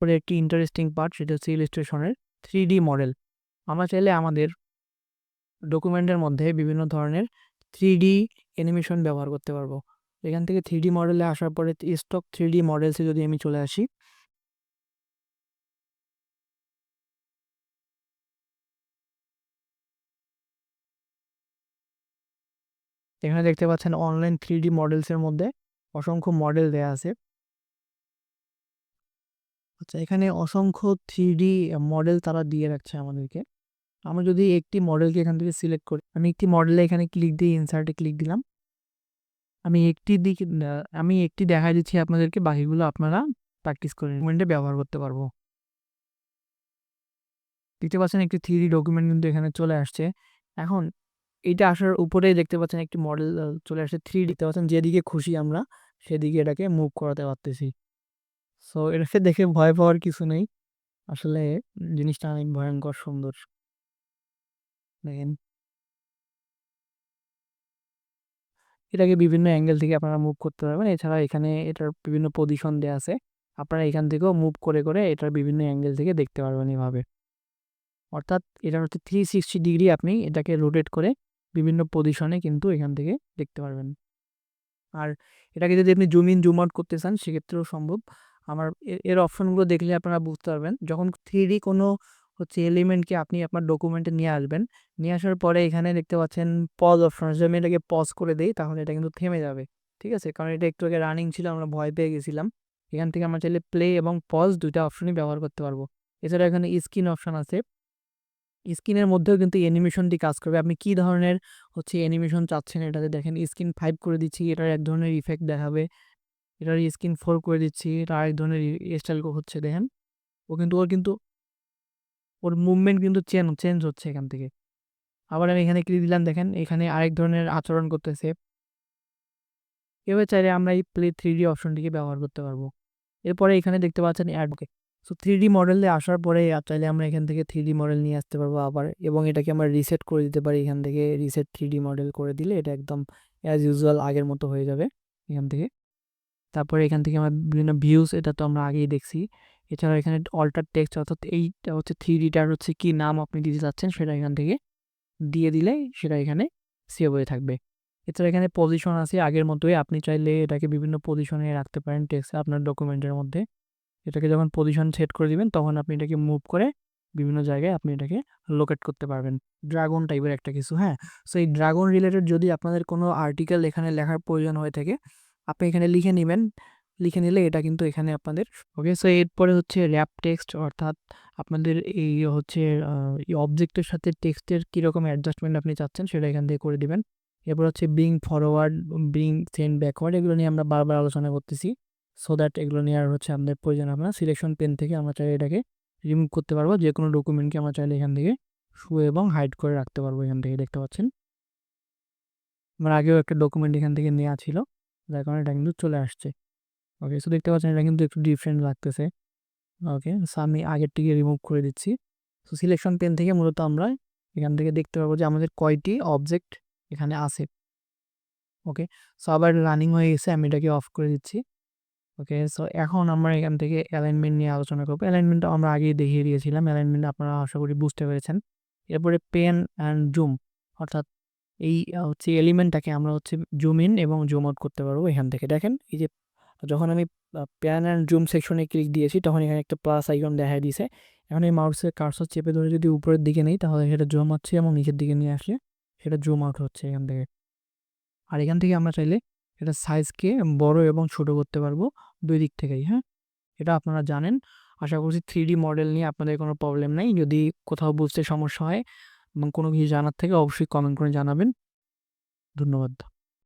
পরে একটি interesting part সেটা হচ্ছে ইলিস্ট্রেশনের থ্রি ডি মডেল আমরা চাইলে আমাদের ডকুমেন্টের মধ্যে বিভিন্ন ধরনের থ্রি ডি অ্যানিমেশন ব্যবহার করতে পারব। এখান থেকে থ্রি ডি মডেলে আসার পরে স্টক থ্রি ডি মডেলসে যদি আমি চলে আসি। এখানে দেখতে পাচ্ছেন অনলাইন থ্রি ডি মডেলসের মধ্যে অসংখ্য মডেল দেয়া আছে। আচ্ছা এখানে অসংখ্য থ্রি ডি মডেল তারা দিয়ে রাখছে আমাদেরকে। আমরা যদি একটি মডেলকে এখান থেকে সিলেক্ট করি, আমি একটি মডেলে এখানে ক্লিক দিয়ে ইনসার্টে ক্লিক দিলাম। আমি একটি দিক আমি একটি দেখা দিচ্ছি আপনাদেরকে, বাকিগুলো আপনারা প্র্যাকটিস করে ডকুমেন্টে ব্যবহার করতে পারব। দেখতে পাচ্ছেন একটি থ্রি ডি ডকুমেন্ট কিন্তু এখানে চলে আসছে। এখন এটা আসার উপরেই দেখতে পাচ্ছেন একটি মডেল চলে আসছে থ্রি দেখতে পাচ্ছেন যেদিকে খুশি আমরা, সেদিকে এটাকে মুভ করাতে পারতেছি। সো এটাকে দেখে ভয় পাওয়ার কিছু নেই। আসলে জিনিসটা অনেক ভয়ঙ্কর সুন্দর। দেখেন। এটাকে বিভিন্ন অ্যাঙ্গেল থেকে আপনারা মুভ করতে পারবেন। এছাড়া এখানে এটার বিভিন্ন পজিশন দেওয়া আছে। আপনারা এখান থেকেও মুভ করে করে এটার বিভিন্ন অ্যাঙ্গেল থেকে দেখতে পারবেন এভাবে। অর্থাৎ এটা হচ্ছে থ্রি সিক্সটি ডিগ্রি আপনি এটাকে রোটেট করে বিভিন্ন পজিশনে কিন্তু এখান থেকে দেখতে পারবেন। আর এটাকে যদি আপনি জুম ইন জুম আউট করতে চান, সেক্ষেত্রেও সম্ভব। আমার এর অপশনগুলো দেখলে আপনারা বুঝতে পারবেন। যখন থ্রি কোনো হচ্ছে এলিমেন্টকে আপনি আপনার ডকুমেন্টে নিয়ে আসবেন, নিয়ে আসার পরে এখানে দেখতে পাচ্ছেন পজ অপশন যদি আমি এটাকে পজ করে দিই, তাহলে এটা কিন্তু থেমে যাবে। ঠিক আছে? কারণ এটা একটু আগে রানিং ছিল, আমরা ভয় পেয়ে গেছিলাম। এখান থেকে আমরা চাইলে প্লে এবং পজ দুইটা অপশনই ব্যবহার করতে পারব। এছাড়া এখানে স্ক্রিন অপশন আছে। স্ক্রিনের মধ্যেও কিন্তু অ্যানিমেশনটি কাজ করবে। আপনি কি ধরনের হচ্ছে অ্যানিমেশন চাচ্ছেন এটাতে? দেখেন স্ক্রিন ফাইভ করে দিচ্ছি, এটার এক ধরনের ইফেক্ট দেখাবে। এটার স্ক্রিন ফোর করে দিচ্ছি। এটা আরেক ধরনের স্টাইল হচ্ছে, দেখেন। ও কিন্তু, ওর কিন্তু, ওর মুভমেন্ট কিন্তু চেঞ্জ চেঞ্জ হচ্ছে এখান থেকে। আবার আমি এখানে ক্লিক দিলাম, দেখেন, এখানে আরেক ধরনের আচরণ করতেছে। এভাবে চাইলে আমরা এই প্লে থ্রি ডি অপশনটিকে ব্যবহার করতে পারব। এরপরে এখানে দেখতে পাচ্ছেন অ্যাডকে সো থ্রি ডি মডেলে আসার পরে চাইলে আমরা এখান থেকে থ্রি ডি মডেল নিয়ে আসতে পারব আবার। এবং এটাকে আমরা রিসেট করে দিতে পারি এখান থেকে। রিসেট থ্রি ডি মডেল করে দিলে এটা একদম অ্যাজ ইউজুয়াল আগের মতো হয়ে যাবে এখান থেকে। তারপরে এখান থেকে আমরা বিভিন্ন ভিউস এটা তো আমরা আগেই দেখছি। এছাড়া এখানে অল্টার টেক্সট অর্থাৎ এইটা হচ্ছে থ্রি ডিটার হচ্ছে কি নাম আপনি দিতে চাচ্ছেন, সেটা এখান থেকে দিয়ে দিলে সেটা এখানে সেভ হয়ে থাকবে। এছাড়া এখানে পজিশন আছে, আগের মতোই আপনি চাইলে এটাকে বিভিন্ন পজিশনে রাখতে পারেন টেক্সট আপনার ডকুমেন্টের মধ্যে। এটাকে যখন পজিশন সেট করে দিবেন, তখন আপনি এটাকে মুভ করে বিভিন্ন জায়গায় আপনি এটাকে লোকেট করতে পারবেন। ড্রাগন টাইপের একটা কিছু হ্যাঁ? সো এই ড্রাগন রিলেটেড যদি আপনাদের কোনো আর্টিকেল এখানে লেখার প্রয়োজন হয়ে থাকে আপনি এখানে লিখে নেবেন। লিখে নিলে এটা কিন্তু এখানে আপনাদের ওকে সো এরপরে হচ্ছে র্যাপ টেক্সট অর্থাৎ আপনাদের এই হচ্ছে এই অবজেক্টের সাথে টেক্সটের কীরকম অ্যাডজাস্টমেন্ট আপনি চাচ্ছেন সেটা এখান থেকে করে দিবেন। এরপর হচ্ছে bring forward bring send backward এগুলো নিয়ে আমরা বারবার আলোচনা করতেছি। সো দ্যাট এগুলো নিয়ে আর হচ্ছে আমাদের প্রয়োজন হবে না। সিলেকশন পেন থেকে আমরা চাইলে এটাকে রিমুভ করতে পারব। যে কোনো ডকুমেন্টকে আমরা চাইলে এখান থেকে শু এবং হাইড করে রাখতে পারব এখান থেকে, দেখতে পাচ্ছেন? আমার আগেও একটা ডকুমেন্ট এখান থেকে নেওয়া ছিল। যার কারণে এটা কিন্তু চলে আসছে। ওকে সো দেখতে পাচ্ছেন এটা কিন্তু একটু ডিফারেন্ট লাগতেছে। ওকে সো আমি আগের থেকে রিমুভ করে দিচ্ছি। সো সিলেকশন পেন থেকে মূলত আমরা এখান থেকে দেখতে পাবো যে আমাদের কয়টি অবজেক্ট এখানে আছে। ওকে সো আবার রানিং হয়ে গেছে, আমি এটাকে অফ করে দিচ্ছি। ওকে সো এখন আমরা এখান থেকে অ্যালাইনমেন্ট নিয়ে আলোচনা করব। অ্যালাইনমেন্টটা আমরা আগেই দেখিয়ে দিয়েছিলাম। অ্যালাইনমেন্ট আপনারা আশা করি বুঝতে পেরেছেন। এরপরে পেন অ্যান্ড জুম অর্থাৎ এই হচ্ছে এলিমেন্টটাকে আমরা হচ্ছে জুম ইন এবং জুম আউট করতে পারব এখান থেকে। দেখেন, এই যে যখন আমি প্যান অ্যান্ড জুম সেকশনে ক্লিক দিয়েছি, তখন এখানে একটা প্লাস আইকন দেখা দিয়েছে এখন এই মাউসের কার্সর চেপে ধরে যদি উপরের দিকে নেই, তাহলে সেটা জুম হচ্ছে এবং নিচের দিকে নিয়ে আসলে সেটা জুম আউট হচ্ছে এখান থেকে। আর এখান থেকে আমরা চাইলে এটা সাইজকে বড় এবং ছোট করতে পারব দুই দিক থেকেই হ্যাঁ? এটা আপনারা জানেন। আশা করছি থ্রি মডেল নিয়ে আপনাদের কোনো প্রবলেম নেই। যদি কোথাও বুঝতে সমস্যা হয় এবং কোনো কিছু জানার থেকে অবশ্যই কমেন্ট করে জানাবেন। ধন্যবাদ।